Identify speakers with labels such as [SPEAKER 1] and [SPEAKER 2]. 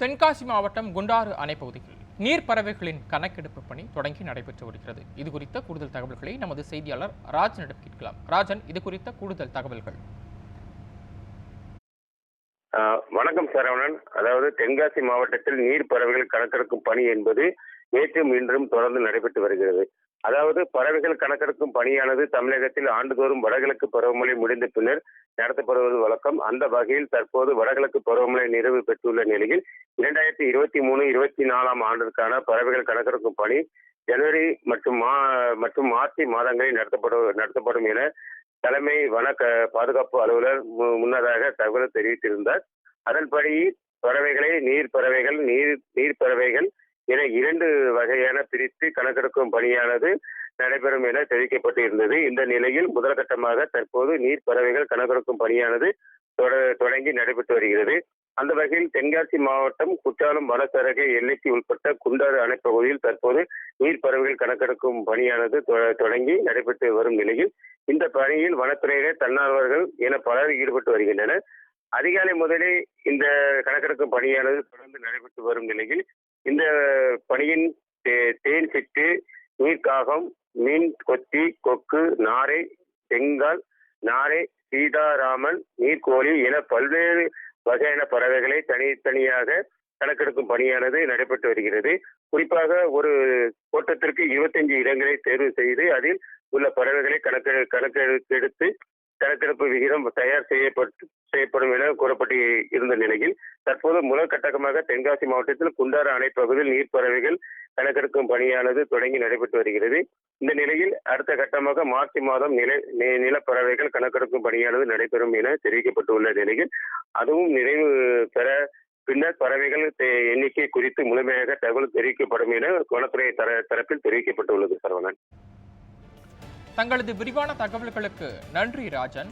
[SPEAKER 1] தென்காசி மாவட்டம் குண்டாறு அணை பகுதியில் நீர்ப்பறவைகளின் கணக்கெடுப்பு பணி தொடங்கி நடைபெற்று வருகிறது. இது குறித்த கூடுதல் தகவல்களை நமது செய்தியாளர் ராஜனிடம் கேட்கலாம். ராஜன் இது குறித்த கூடுதல் தகவல்கள்.
[SPEAKER 2] ஆஹ் வணக்கம் சரவணன். அதாவது தென்காசி மாவட்டத்தில் நீர் பறவைகள் கணக்கெடுக்கும் பணி என்பது நேற்றும் இன்றும் தொடர்ந்து நடைபெற்று வருகிறது. அதாவது பறவைகள் கணக்கெடுக்கும் பணியானது தமிழகத்தில் ஆண்டுதோறும் வடகிழக்கு பருவமழை முடிந்த பின்னர் நடத்தப்படுவது வழக்கம். அந்த வகையில் தற்போது வடகிழக்கு பருவமழை நிறைவு பெற்றுள்ள நிலையில் இரண்டாயிரத்தி இருபத்தி மூணு இருபத்தி நாலாம் ஆண்டிற்கான பறவைகள் கணக்கெடுக்கும் பணி ஜனவரி மற்றும் மா மற்றும் மார்ச் மாதங்களில் நடத்தப்படும் நடத்தப்படும் என தலைமை வன க- பாதுகாப்பு அலுவலர் மு- முன்னதாக தகவல் தெரிவித்திருந்தார். அதன்படி பறவைகளை நீர் பறவைகள் நீர் நீர் பறவைகள் என இரண்டு வகையான பிரித்து கணக்கெடுக்கும் பணியானது நடைபெறும் என தெரிவிக்கப்பட்டு இருந்தது இந்த நிலையில் முதற்கட்டமாக தற்போது நீர் பறவைகள் கணக்கெடுக்கும் பணியானது தொட- தொடங்கி நடைபெற்று வருகிறது. அந்த வகையில் தென்காசி மாவட்டம் குற்றாலம் வனச்சரக எல்லைக்கு உட்பட்ட குண்டாறு அணைப்பகுதியில் தற்போது நீர் பறவைகள் கணக்கெடுக்கும் பணியானது தொ- தொடங்கி நடைபெற்று வரும் நிலையில் இந்த பணியில் வனத்துறையினர் தன்னார்வர்கள் என பலர் ஈடுபட்டு வருகின்றனர். அதிகாலை முதலே இந்த கணக்கெடுக்கும் பணியானது தொடர்ந்து நடைபெற்று வரும் நிலையில் இந்த பணியின் தேன் சிட்டு நீர்க்காகம் மீன் கொத்தி கொக்கு நாரை செங்கால் நாரை சீதாராமன் நீர்க்கோழி என பல்வேறு வகையான பறவைகளை தனித்தனியாக கணக்கெடுக்கும் பணியானது நடைபெற்று வருகிறது. குறிப்பாக ஒரு கோட்டத்திற்கு இருபத்தஞ்சு இடங்களை தேர்வு செய்து அதில் உள்ள பறவைகளை கணக்கு கணக்கெடுத்து கணக்கெடுப்பு விகிதம் தயார் செய்யப்பட்டு செய்யப்படும் என கூறப்பட்டு இருந்த நிலையில் தற்போது முதல் கட்டமாக தென்காசி மாவட்டத்தில் குண்டாறு அணை பகுதியில் நீர் பறவைகள் கணக்கெடுக்கும் பணியானது தொடங்கி நடைபெற்று வருகிறது. இந்த நிலையில் அடுத்த கட்டமாக மார்ச் மாதம் நில நிலப்பறவைகள் கணக்கெடுக்கும் பணியானது நடைபெறும் என தெரிவிக்கப்பட்டுள்ள நிலையில் அதுவும் நிறைவு பெற பின்னர் பறவைகள் எண்ணிக்கை குறித்து முழுமையாக தகவல் தெரிவிக்கப்படும் என வனத்துறை தர தரப்பில் தெரிவிக்கப்பட்டுள்ளது சரவணன்.
[SPEAKER 1] தங்களது விரிவான தகவல்களுக்கு நன்றி ராஜன்.